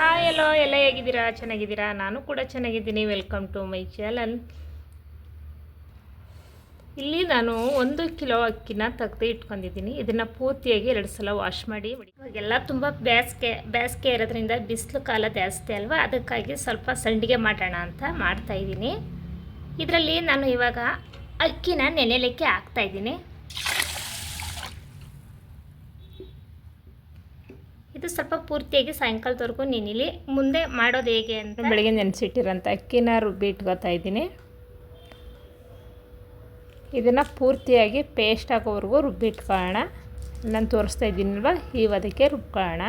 Hi ಎಲ್ಲೋ ಎಲ್ಲ ಹೇಗಿದ್ದೀರಾ? ಚೆನ್ನಾಗಿದ್ದೀರಾ? ನಾನು ಕೂಡ ಚೆನ್ನಾಗಿದ್ದೀನಿ. ವೆಲ್ಕಮ್ ಟು ಮೈ ಚಾನಲ್ ಇಲ್ಲಿ ನಾನು ಒಂದು ಕಿಲೋ ಅಕ್ಕಿನ ತೆಗೆದು ಇಟ್ಕೊಂಡಿದ್ದೀನಿ. ಇದನ್ನು ಪೂರ್ತಿಯಾಗಿ ಎರಡು ಸಲ ವಾಶ್ ಮಾಡಿ ಇವಾಗೆಲ್ಲ ತುಂಬ ಬೇಸಿಗೆ ಬೇಸಿಗೆ ಇರೋದ್ರಿಂದ ಬಿಸಿಲು ಕಾಲ ಜಾಸ್ತಿ ಅಲ್ವಾ? ಅದಕ್ಕಾಗಿ ಸ್ವಲ್ಪ ಸಂಡಿಗೆ ಮಾಡೋಣ ಅಂತ ಮಾಡ್ತಾ ಇದ್ದೀನಿ. ಇದರಲ್ಲಿ ನಾನು ಇವಾಗ ಅಕ್ಕಿನ ನೆನೆಯಲಿಕ್ಕೆ ಹಾಕ್ತಾ ಇದು ಸ್ವಲ್ಪ ಪೂರ್ತಿಯಾಗಿ ಸಾಯಂಕಾಲದವರೆಗೂ ನೆನಿಲಿ ಮುಂದೆ ಮಾಡೋದು ಹೇಗೆ ಅಂತ ಬೆಳಗ್ಗೆ ನೆನೆಸಿಟ್ಟಿರೋಂಥ ಅಕ್ಕಿನ ರುಬ್ಬಿ ಇಟ್ಕೋತಾ ಇದ್ದೀನಿ. ಇದನ್ನು ಪೂರ್ತಿಯಾಗಿ ಪೇಸ್ಟ್ ಆಗೋವರೆಗೂ ರುಬ್ಬಿ ಇಟ್ಕೊಳ್ಳೋಣ. ನಾನು ತೋರಿಸ್ತಾ ಇದ್ದೀನಲ್ವ? ಈ ಅದಕ್ಕೆ ರುಬ್ಕೊಳ್ಳೋಣ.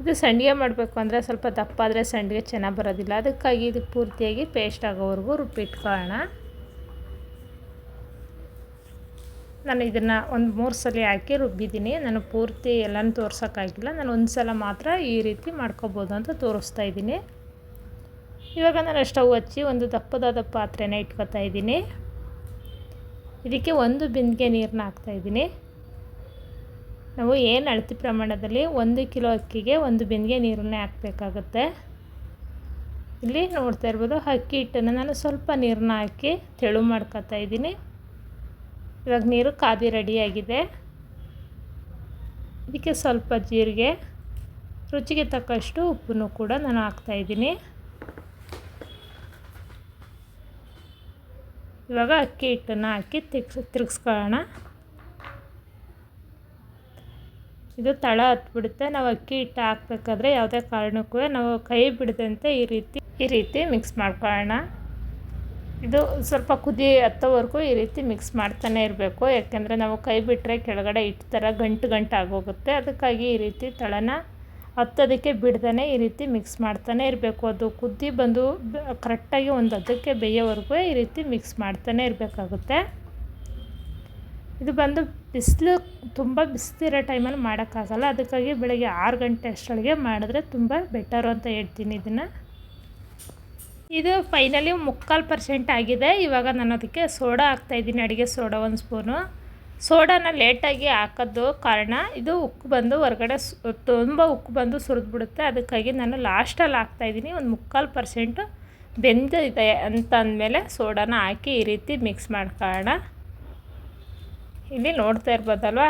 ಇದು ಸಂಡಿಗೆ ಮಾಡಬೇಕು ಅಂದರೆ ಸ್ವಲ್ಪ ದಪ್ಪ ಆದರೆ ಸಂಡಿಗೆ ಚೆನ್ನಾಗಿ ಬರೋದಿಲ್ಲ. ಅದಕ್ಕಾಗಿ ಇದು ಪೂರ್ತಿಯಾಗಿ ಪೇಸ್ಟ್ ಆಗೋವರೆಗೂ ರುಬ್ಬಿಟ್ಕೊಳ್ಳೋಣ ನಾನು ಇದನ್ನು ಒಂದು ಮೂರು ಸಲ ಹಾಕಿ ರುಬ್ಬಿದ್ದೀನಿ. ನಾನು ಪೂರ್ತಿ ಎಲ್ಲನೂ ತೋರ್ಸೋಕ್ಕಾಗಿಲ್ಲ ನಾನು ಒಂದು ಸಲ ಮಾತ್ರ ಈ ರೀತಿ ಮಾಡ್ಕೋಬೋದು ಅಂತ ತೋರಿಸ್ತಾ ಇದ್ದೀನಿ. ಇವಾಗ ನಾನು ಸ್ಟವ್ ಹಚ್ಚಿ ಒಂದು ದಪ್ಪದಾದ ಪಾತ್ರೆನ ಇಟ್ಕೊತಾ ಇದ್ದೀನಿ. ಇದಕ್ಕೆ ಒಂದು ಬಿಂದಿಗೆ ನೀರನ್ನ ಹಾಕ್ತಾಯಿದ್ದೀನಿ ನಾವು ಏನು ಅಳತೆ ಪ್ರಮಾಣದಲ್ಲಿ ಒಂದು ಕಿಲೋ ಅಕ್ಕಿಗೆ ಒಂದು ಬಿಂದಿಗೆ ನೀರನ್ನೇ ಹಾಕಬೇಕಾಗುತ್ತೆ. ಇಲ್ಲಿ ನೋಡ್ತಾ ಇರ್ಬೋದು, ಅಕ್ಕಿ ಹಿಟ್ಟನ್ನು ನಾನು ಸ್ವಲ್ಪ ನೀರನ್ನ ಹಾಕಿ ತೆಳು ಮಾಡ್ಕೊತಾ ಇದ್ದೀನಿ. ಇವಾಗ ನೀರು ಕಾದಿ ರೆಡಿಯಾಗಿದೆ ಇದಕ್ಕೆ ಸ್ವಲ್ಪ ಜೀರಿಗೆ, ರುಚಿಗೆ ತಕ್ಕಷ್ಟು ಉಪ್ಪನ್ನು ಕೂಡ ನಾನು ಹಾಕ್ತಾಯಿದ್ದೀನಿ ಇವಾಗ ಅಕ್ಕಿ ಹಿಟ್ಟನ್ನು ಹಾಕಿ ತಿರ್ಗ್ಸ್ ತಿರ್ಗಿಸ್ಕೊಳ್ಳೋಣ. ಇದು ತಳ ಹತ್ಬಿಡುತ್ತೆ. ನಾವು ಅಕ್ಕಿ ಹಿಟ್ಟು ಹಾಕ್ಬೇಕಾದ್ರೆ ಯಾವುದೇ ಕಾರಣಕ್ಕೂ ನಾವು ಕೈ ಬಿಡದಂತೆ ಈ ರೀತಿ ಈ ರೀತಿ ಮಿಕ್ಸ್ ಮಾಡ್ಕೊಳ್ಳೋಣ. ಇದು ಸ್ವಲ್ಪ ಕುದಿ ಹತ್ತೋವರೆಗೂ ಈ ರೀತಿ ಮಿಕ್ಸ್ ಮಾಡ್ತಾನೆ ಇರಬೇಕು. ಯಾಕೆಂದರೆ ನಾವು ಕೈ ಬಿಟ್ಟರೆ ಕೆಳಗಡೆ ಇಟ್ಟು ಥರ ಗಂಟು ಗಂಟು ಆಗೋಗುತ್ತೆ. ಅದಕ್ಕಾಗಿ ಈ ರೀತಿ ತಳನ ಹತ್ತೋದಕ್ಕೆ ಬಿಡ್ದೇ ಈ ರೀತಿ ಮಿಕ್ಸ್ ಮಾಡ್ತಾನೆ ಇರಬೇಕು. ಅದು ಕುದ್ದಿ ಬಂದು ಕರೆಕ್ಟಾಗಿ ಒಂದು ಅದಕ್ಕೆ ಬೇಯೋವರೆಗೂ ಈ ರೀತಿ ಮಿಕ್ಸ್ ಮಾಡ್ತಾನೆ ಇರಬೇಕಾಗುತ್ತೆ. ಇದು ಬಂದು ಬಿಸಿಲು ತುಂಬ ಬಿಸಿಲಿರೋ ಟೈಮಲ್ಲಿ ಮಾಡೋಕ್ಕಾಗಲ್ಲ. ಅದಕ್ಕಾಗಿ ಬೆಳಗ್ಗೆ ಆರು ಗಂಟೆ ಅಷ್ಟರೊಳಗೆ ಮಾಡಿದ್ರೆ ತುಂಬ ಬೆಟರು ಅಂತ ಹೇಳ್ತೀನಿ ಇದನ್ನು. ಇದು ಫೈನಲಿ ಮುಕ್ಕಾಲು ಪರ್ಸೆಂಟ್ ಆಗಿದೆ. ಇವಾಗ ನಾನು ಅದಕ್ಕೆ ಸೋಡಾ ಹಾಕ್ತಾಯಿದ್ದೀನಿ ಅಡುಗೆ ಸೋಡಾ ಒಂದು ಸ್ಪೂನು ಸೋಡಾನ ಲೇಟಾಗಿ ಹಾಕೋದು ಕಾರಣ ಇದು ಉಕ್ಕು ಬಂದು ಹೊರಗಡೆ ತುಂಬ ಉಕ್ಕು ಬಂದು ಸುರಿದ್ಬಿಡುತ್ತೆ. ಅದಕ್ಕಾಗಿ ನಾನು ಲಾಸ್ಟಲ್ಲಿ ಹಾಕ್ತಾಯಿದ್ದೀನಿ ಒಂದು ಮುಕ್ಕಾಲು ಪರ್ಸೆಂಟು ಬೆಂದಿದೆ ಅಂತ ಅಂದಮೇಲೆ ಸೋಡಾನ ಹಾಕಿ ಈ ರೀತಿ ಮಿಕ್ಸ್ ಮಾಡ್ಕೊಳ್ಳೋಣ. ಇಲ್ಲಿ ನೋಡ್ತಾ ಇರ್ಬೋದಲ್ವ?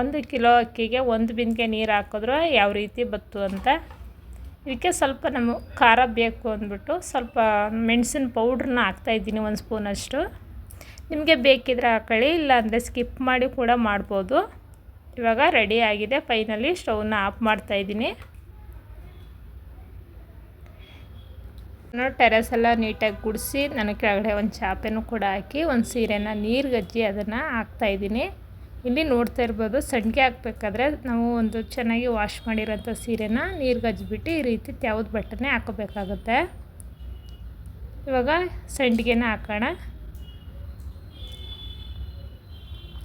ಒಂದು ಕಿಲೋ ಅಕ್ಕಿಗೆ ಒಂದು ಬಿಂದಿಗೆ ನೀರು ಹಾಕಿದ್ರೆ ಯಾವ ರೀತಿ ಬತ್ತು ಅಂತ. ಇದಕ್ಕೆ ಸ್ವಲ್ಪ ನಮ್ಮ ಖಾರ ಬೇಕು ಅಂದ್ಬಿಟ್ಟು ಸ್ವಲ್ಪ ಮೆಣಸಿನ ಪೌಡ್ರನ್ನ ಹಾಕ್ತಾಯಿದ್ದೀನಿ ಒಂದು ಸ್ಪೂನಷ್ಟು ನಿಮಗೆ ಬೇಕಿದ್ರೆ ಹಾಕೊಳ್ಳಿ ಇಲ್ಲಾಂದರೆ ಸ್ಕಿಪ್ ಮಾಡಿ ಕೂಡ ಮಾಡ್ಬೋದು. ಇವಾಗ ರೆಡಿ ಆಗಿದೆ. ಫೈನಲಿ ಸ್ಟೌವ್ನ ಆಫ್ ಮಾಡ್ತಾಯಿದ್ದೀನಿ ನಾನು ಟೆರೆಸ್ ಎಲ್ಲ ನೀಟಾಗಿ ಗುಡಿಸಿ ನಾನು ಕೆಳಗಡೆ ಒಂದು ಚಾಪೆನೂ ಕೂಡ ಹಾಕಿ, ಒಂದು ಸೀರೆನ ನೀರು ಗಜ್ಜಿ ಅದನ್ನು ಹಾಕ್ತಾಯಿದ್ದೀನಿ ಇಲ್ಲಿ ನೋಡ್ತಾ ಇರ್ಬೋದು ಸಂಡಿಗೆ ಹಾಕ್ಬೇಕಾದ್ರೆ ನಾವು ಒಂದು ಚೆನ್ನಾಗಿ ವಾಶ್ ಮಾಡಿರೋಂಥ ಸೀರೆನ ನೀರು ಗಜ್ಜಿಬಿಟ್ಟು ಈ ರೀತಿ ತ್ಯಾವ್ದು ಬಟ್ಟೆನೇ ಹಾಕೋಬೇಕಾಗುತ್ತೆ ಇವಾಗ ಸಂಡಿಗೆನ ಹಾಕೋಣ.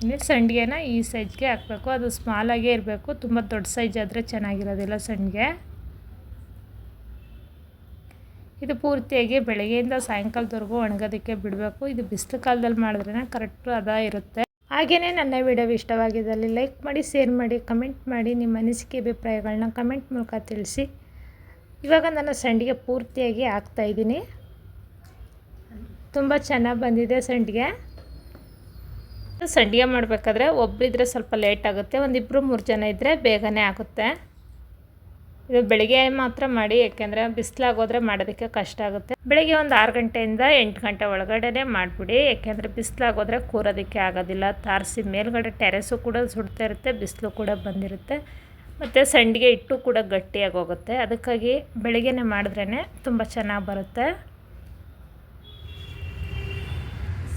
ಇಲ್ಲಿ ಸಂಡಿಗೆನ ಈ ಸೈಜ್ಗೆ ಹಾಕಬೇಕು. ಅದು ಸ್ಮಾಲಾಗೇ ಇರಬೇಕು, ತುಂಬ ದೊಡ್ಡ ಸೈಜ್ ಆದರೆ ಚೆನ್ನಾಗಿರೋದಿಲ್ಲ ಸಂಡಿಗೆ ಇದು ಪೂರ್ತಿಯಾಗಿ ಬೆಳಗ್ಗೆಯಿಂದ ಸಾಯಂಕಾಲದವರೆಗೂ ಒಣಗೋದಕ್ಕೆ ಬಿಡಬೇಕು. ಇದು ಬಿಸಿಲು ಕಾಲದಲ್ಲಿ ಮಾಡಿದ್ರೆ ಕರೆಕ್ಟು ಅದ ಇರುತ್ತೆ. ಹಾಗೆಯೇ ನನ್ನ ವಿಡಿಯೋ ಇಷ್ಟವಾಗಿದ್ದಲ್ಲಿ ಲೈಕ್ ಮಾಡಿ, ಶೇರ್ ಮಾಡಿ, ಕಮೆಂಟ್ ಮಾಡಿ, ನಿಮ್ಮ ಅನಿಸಿಕೆ, ಅಭಿಪ್ರಾಯಗಳನ್ನ ಕಮೆಂಟ್ ಮೂಲಕ ತಿಳಿಸಿ. ಇವಾಗ ನಾನು ಸಂಡಿಗೆ ಪೂರ್ತಿಯಾಗಿ ಹಾಕ್ತಾಯಿದ್ದೀನಿ ತುಂಬ ಚೆನ್ನಾಗಿ ಬಂದಿದೆ ಸಂಡಿಗೆ. ಸಂಡಿಗೆ ಮಾಡಬೇಕಾದ್ರೆ ಒಬ್ಬರಿದ್ರೆ ಸ್ವಲ್ಪ ಲೇಟ್ ಆಗುತ್ತೆ ಒಂದಿಬ್ಬರು ಮೂರು ಜನ ಇದ್ದರೆ ಬೇಗನೆ ಆಗುತ್ತೆ. ಇದು ಬೆಳಿಗ್ಗೆ ಮಾತ್ರ ಮಾಡಿ, ಯಾಕೆಂದರೆ ಬಿಸಿಲಾಗೋದ್ರೆ ಮಾಡೋದಕ್ಕೆ ಕಷ್ಟ ಆಗುತ್ತೆ. ಬೆಳಿಗ್ಗೆ ಒಂದು ಆರು ಗಂಟೆಯಿಂದ ಎಂಟು ಗಂಟೆ ಒಳಗಡೆ ಮಾಡಿಬಿಡಿ, ಯಾಕೆಂದರೆ ಬಿಸಿಲಾಗೋದ್ರೆ ಕೂರೋದಕ್ಕೆ ಆಗೋದಿಲ್ಲ. ತಾರಿಸಿ ಮೇಲ್ಗಡೆ ಟೆರೆಸು ಕೂಡ ಸುಡ್ತಾ ಇರುತ್ತೆ, ಬಿಸಿಲು ಕೂಡ ಬಂದಿರುತ್ತೆ. ಮತ್ತು ಸಂಡಿಗೆ ಇಟ್ಟು ಕೂಡ ಗಟ್ಟಿಯಾಗಿ ಹೋಗುತ್ತೆ. ಅದಕ್ಕಾಗಿ ಬೆಳಿಗ್ಗೆನೆ ಮಾಡಿದ್ರೇ ತುಂಬ ಚೆನ್ನಾಗಿ ಬರುತ್ತೆ.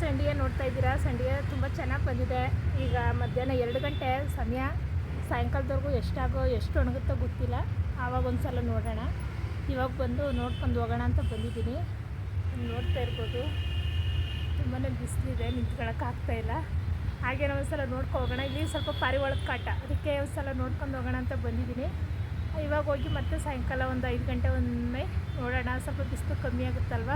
ಸಂಡಿಗೆ ನೋಡ್ತಾ ಇದ್ದೀರಾ? ಸಂಡಿಗೆ ತುಂಬ ಚೆನ್ನಾಗಿ ಬಂದಿದೆ. ಈಗ ಮಧ್ಯಾಹ್ನ ಎರಡು ಗಂಟೆ ಸಮಯ. ಸಾಯಂಕಾಲದವರೆಗೂ ಎಷ್ಟಾಗೋ ಎಷ್ಟು ಒಣಗುತ್ತೋ ಗೊತ್ತಿಲ್ಲ. ಆವಾಗ ಒಂದು ಸಲ ನೋಡೋಣ. ಇವಾಗ ಬಂದು ನೋಡ್ಕೊಂಡು ಹೋಗೋಣ ಅಂತ ಬಂದಿದ್ದೀನಿ. ನೋಡ್ತಾ ಇರ್ಬೋದು. ತುಂಬಾ ಬಿಸಿಲಿದೆ ನಿಂತ್ಕೊಳ್ಳೋಕ್ಕಾಗ್ತಾಯಿಲ್ಲ ಹಾಗೆ ನಾವು ಒಂದು ಸಲ ನೋಡ್ಕೊ ಹೋಗೋಣ. ಇಲ್ಲಿ ಸ್ವಲ್ಪ ಪಾರಿವಾಳದ ಕಾಟ. ಅದಕ್ಕೆ ಒಂದು ಸಲ ನೋಡ್ಕೊಂಡು ಹೋಗೋಣ ಅಂತ ಬಂದಿದ್ದೀನಿ. ಇವಾಗ ಹೋಗಿ ಮತ್ತೆ ಸಾಯಂಕಾಲ ಒಂದು ಐದು ಗಂಟೆ ಒಮ್ಮೆ ನೋಡೋಣ. ಸ್ವಲ್ಪ ಬಿಸಿಲು ಕಮ್ಮಿ ಆಗುತ್ತಲ್ವ?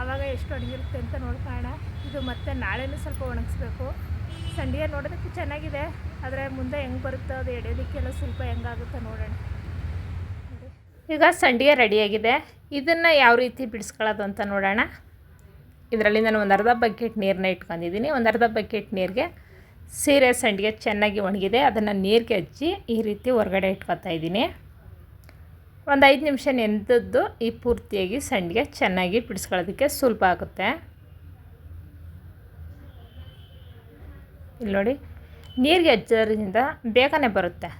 ಆವಾಗ ಎಷ್ಟು ಒಣಗಿರುತ್ತೆ ಅಂತ ನೋಡ್ಕೋಣ ಇದು ಮತ್ತೆ ನಾಳೆನೂ ಸ್ವಲ್ಪ ಒಣಗಿಸ್ಬೇಕು. ಸಂಡಿಗೆ ನೋಡೋದಕ್ಕೆ ಚೆನ್ನಾಗಿದೆ. ಆದರೆ ಮುಂದೆ ಹೆಂಗೆ ಬರುತ್ತೋ ಅದು ಎಡೆಯೋದಕ್ಕೆಲ್ಲ ಸ್ವಲ್ಪ ಹೆಂಗಾಗುತ್ತೋ ನೋಡೋಣ. ಈಗ ಸಂಡಿಗೆ ರೆಡಿಯಾಗಿದೆ ಇದನ್ನು ಯಾವ ರೀತಿ ಬಿಡಿಸ್ಕೊಳ್ಳೋದು ಅಂತ ನೋಡೋಣ. ಇದರಲ್ಲಿ ನಾನು ಒಂದು ಅರ್ಧ ಬಕೆಟ್ ನೀರನ್ನ ಇಟ್ಕೊಂಡಿದ್ದೀನಿ. ಒಂದು ಅರ್ಧ ಬಕೆಟ್ ನೀರಿಗೆ ಸೀರೆ ಸಂಡಿಗೆ ಚೆನ್ನಾಗಿ ಒಣಗಿದೆ. ಅದನ್ನು ನೀರಿಗೆ ಹಚ್ಚಿ ಈ ರೀತಿ ಹೊರಗಡೆ ಇಟ್ಕೊತಾ ಇದ್ದೀನಿ. ಒಂದು ಐದು ನಿಮಿಷ ನೆನೆದದ್ದು ಈ ಪೂರ್ತಿಯಾಗಿ ಸಂಡಿಗೆ ಚೆನ್ನಾಗಿ ಬಿಡಿಸ್ಕೊಳ್ಳೋದಕ್ಕೆ ಸುಲಭ ಆಗುತ್ತೆ. ಇಲ್ಲಿ ನೋಡಿ, ನೀರಿಗೆ ಹಚ್ಚೋದ್ರಿಂದ ಬೇಗನೆ ಬರುತ್ತೆ.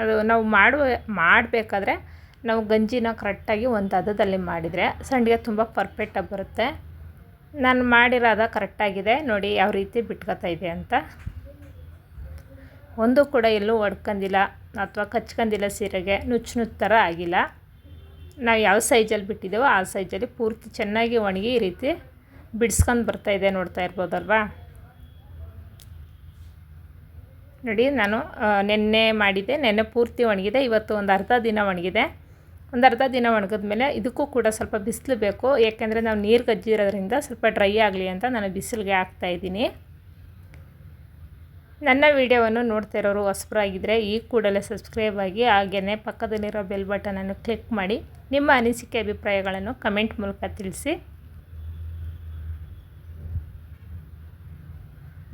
ಅದು ನಾವು ಮಾಡುವ, ಮಾಡಬೇಕಾದ್ರೆ ನಾವು ಗಂಜಿನ ಕರೆಕ್ಟಾಗಿ ಒಂದು ಹದದಲ್ಲಿ ಮಾಡಿದರೆ ಸಂಡಿಗೆ ತುಂಬ ಪರ್ಫೆಕ್ಟಾಗಿ ಬರುತ್ತೆ. ನಾನು ಮಾಡಿರೋದ ಕರೆಕ್ಟಾಗಿದೆ. ನೋಡಿ ಯಾವ ರೀತಿ ಬಿಟ್ಕೊತಾ ಇದೆ ಅಂತ. ಒಂದು ಕೂಡ ಎಲ್ಲೂ ಒಡ್ಕಂದಿಲ್ಲ ಅಥವಾ ಕಚ್ಕೊಂಡಿಲ್ಲ ಸೀರೆಗೆ. ನುಚ್ಚು ನುಚ್ಚು ಥರ ಆಗಿಲ್ಲ. ನಾವು ಯಾವ ಸೈಜಲ್ಲಿ ಬಿಟ್ಟಿದ್ದೇವೋ ಆ ಸೈಜಲ್ಲಿ ಪೂರ್ತಿ ಚೆನ್ನಾಗಿ ಒಣಗಿ ಈ ರೀತಿ ಬಿಡಿಸ್ಕೊಂಡು ಬರ್ತಾಯಿದೆ ನೋಡ್ತಾ ಇರ್ಬೋದಲ್ವಾ? ನೋಡಿ ನಾನು ನೆನ್ನೆ ಮಾಡಿದ್ದೆ. ನೆನ್ನೆ ಪೂರ್ತಿ ಒಣಗಿದೆ. ಇವತ್ತು ಒಂದು ಅರ್ಧ ದಿನ ಒಣಗಿದೆ. ಒಂದು ಅರ್ಧ ದಿನ ಒಣಗಿದ ಮೇಲೆ ಇದಕ್ಕೂ ಕೂಡ ಸ್ವಲ್ಪ ಬಿಸಿಲು ಬೇಕು. ಏಕೆಂದರೆ ನಾವು ನೀರು ಗಜ್ಜಿರೋದ್ರಿಂದ ಸ್ವಲ್ಪ ಡ್ರೈ ಆಗಲಿ ಅಂತ ನಾನು ಬಿಸಿಲಿಗೆ ಹಾಕ್ತಾಯಿದ್ದೀನಿ ನನ್ನ ವಿಡಿಯೋವನ್ನು ನೋಡ್ತಾ ಇರೋರು ಹೊಸಬರಾಗಿದ್ದರೆ ಈ ಕೂಡಲೇ ಸಬ್ಸ್ಕ್ರೈಬ್ ಆಗಿ ಹಾಗೆಯೇ ಪಕ್ಕದಲ್ಲಿರೋ ಬೆಲ್ ಬಟನನ್ನು ಕ್ಲಿಕ್ ಮಾಡಿ ನಿಮ್ಮ ಅನಿಸಿಕೆ ಅಭಿಪ್ರಾಯಗಳನ್ನು ಕಮೆಂಟ್ ಮೂಲಕ ತಿಳಿಸಿ.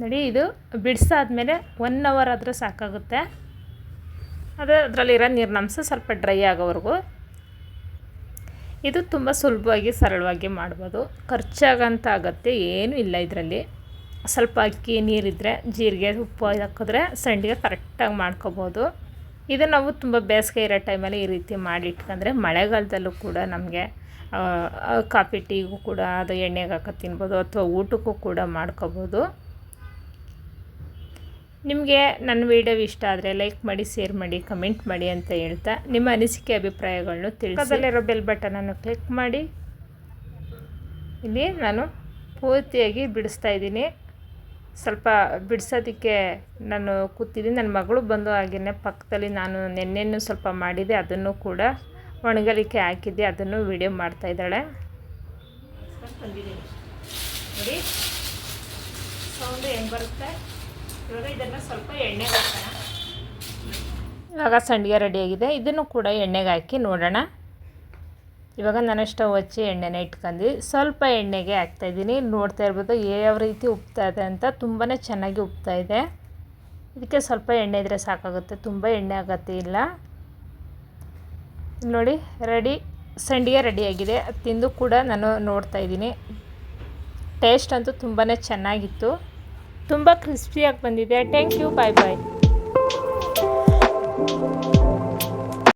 ನೋಡಿ, ಇದು ಬಿಡಿಸಾದ್ಮೇಲೆ ಒನ್ ಅವರ್ ಆದರೂ ಸಾಕಾಗುತ್ತೆ. ಅದು ಅದರಲ್ಲಿರೋ ನೀರಿನಂಶ ಸ್ವಲ್ಪ ಡ್ರೈ ಆಗೋವರೆಗೂ. ಇದು ತುಂಬ ಸುಲಭವಾಗಿ ಸರಳವಾಗಿ ಮಾಡ್ಬೋದು. ಖರ್ಚಾಗಂತ ಅಗತ್ಯ ಏನೂ ಇಲ್ಲ ಇದರಲ್ಲಿ. ಸ್ವಲ್ಪ ಅಕ್ಕಿ ನೀರಿದ್ದರೆ ಜೀರಿಗೆ, ಉಪ್ಪು ಹಾಕಿದ್ರೆ ಸಂಡಿಗೆ ಕರೆಕ್ಟಾಗಿ ಮಾಡ್ಕೊಬೋದು. ಇದು ನಾವು ತುಂಬ ಬೇಸಿಗೆ ಇರೋ ಟೈಮಲ್ಲಿ ಈ ರೀತಿ ಮಾಡಿ ಇಟ್ಕೊಂಡ್ರೆ ಮಳೆಗಾಲದಲ್ಲೂ ಕೂಡ ನಮಗೆ ಕಾಫಿ ಟೀಗೂ ಕೂಡ ಅದು ಎಣ್ಣೆಗೆ ಹಾಕಿ ತಿನ್ಬೋದು ಅಥವಾ ಊಟಕ್ಕೂ ಕೂಡ ಮಾಡ್ಕೊಬೋದು. ನಿಮಗೆ ನನ್ನ ವಿಡಿಯೋ ಇಷ್ಟ ಆದರೆ ಲೈಕ್ ಮಾಡಿ, ಶೇರ್ ಮಾಡಿ, ಕಮೆಂಟ್ ಮಾಡಿ ಅಂತ ಹೇಳ್ತಾ ನಿಮ್ಮ ಅನಿಸಿಕೆ ಅಭಿಪ್ರಾಯಗಳನ್ನು ತಿಳಿಸಲಿರೋ ಬೆಲ್ ಬಟನನ್ನು ಕ್ಲಿಕ್ ಮಾಡಿ. ಇಲ್ಲಿ ನಾನು ಪೂರ್ತಿಯಾಗಿ ಬಿಡಿಸ್ತಾ ಇದ್ದೀನಿ. ಸ್ವಲ್ಪ ಬಿಡಿಸೋದಕ್ಕೆ ನಾನು ಕೂತಿದ್ದೀನಿ. ನನ್ನ ಮಗಳು ಬಂದು ಹಾಗೆಯೇ ಪಕ್ಕದಲ್ಲಿ ನಾನು ನೆನ್ನೆನೂ ಸ್ವಲ್ಪ ಮಾಡಿದೆ. ಅದನ್ನು ಕೂಡ ಒಣಗಲಿಕ್ಕೆ ಹಾಕಿದ್ದೆ. ಅದನ್ನು ವಿಡಿಯೋ ಮಾಡ್ತಾಯಿದ್ದಾಳೆ ನೋಡಿ ಸೌಂಡ್ ಹೆಂಗೆ ಬರುತ್ತೆ? ಇವಾಗ ಇದನ್ನು ಸ್ವಲ್ಪ ಎಣ್ಣೆಗೆ ಹಾಕೋಣ. ಇವಾಗ ಸಂಡಿಗೆ ರೆಡಿಯಾಗಿದೆ ಇದನ್ನು ಕೂಡ ಎಣ್ಣೆಗೆ ಹಾಕಿ ನೋಡೋಣ. ಇವಾಗ ನಾನು ಸ್ಟವ್ ಹಚ್ಚಿ ಎಣ್ಣೆನ ಇಟ್ಕೊಂಡು ಸ್ವಲ್ಪ ಎಣ್ಣೆಗೆ ಹಾಕ್ತಾಯಿದ್ದೀನಿ ನೋಡ್ತಾ ಇರ್ಬೋದು ಯಾವ ರೀತಿ ಉಪ್ತಾ ಇದೆ ಅಂತ. ತುಂಬಾ ಚೆನ್ನಾಗಿ ಉಪ್ತಾ ಇದೆ. ಇದಕ್ಕೆ ಸ್ವಲ್ಪ ಎಣ್ಣೆ ಇದ್ದರೆ ಸಾಕಾಗುತ್ತೆ. ತುಂಬ ಎಣ್ಣೆ ಆಗತ್ತೆ ಇಲ್ಲ. ನೋಡಿ ರೆಡಿ ಸಂಡಿಗೆ ರೆಡಿಯಾಗಿದೆ ತಿಂದು ಕೂಡ ನಾನು ನೋಡ್ತಾ ಇದ್ದೀನಿ. ಟೇಸ್ಟ್ ಅಂತೂ ತುಂಬಾ ಚೆನ್ನಾಗಿತ್ತು. ತುಂಬ ಕ್ರಿಸ್ಪಿಯಾಗಿ ಬಂದಿದೆ ಥ್ಯಾಂಕ್ ಯು ಬಾಯ್ ಬಾಯ್